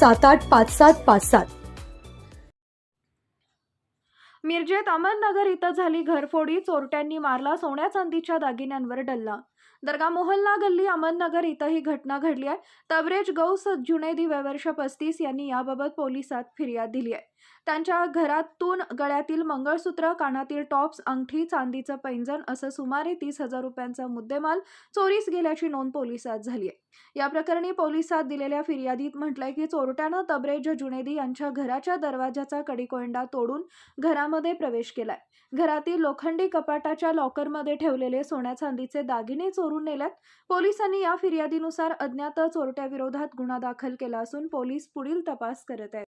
सात आठ पाच सात पाच सात. मिरजेत अहमदनगर इथं झाली घरफोडी. चोरट्यांनी मारला सोन्या चांदीच्या दागिन्यांवर डल्ला. दर्गा मोहल्ला गल्ली अहमदनगर इथं ही घटना घडली आहे. तबरेज गौस जुनेदी वयवर्ष पस्तीस यांनी याबाबत पोलिसात फिर्याद दिली आहे. त्यांच्या घरातून गळ्यातील मंगळसूत्र कानातील टॉप्स अंगठी चांदीचं पैंजण असं सुमारे तीस हजार रुपयांचा मुद्देमाल चोरीस गेल्याची नोंद पोलिसात झाली आहे. या प्रकरणी पोलिसात दिलेल्या फिर्यादीत म्हटलंय की चोरट्यानं तबरेज जुनेदी यांच्या घराच्या दरवाजाचा कडीकोंडा तोडून घरा घरामध्ये प्रवेश केलाय. घरातील लोखंडी कपाटाच्या लॉकरमध्ये ठेवलेले सोन्या चांदीचे दागिने चोरून नेल्यात. पोलिसांनी या फिर्यादीनुसार अज्ञात चोरट्याविरोधात गुन्हा दाखल केला असून पोलीस पुढील तपास करत आहेत.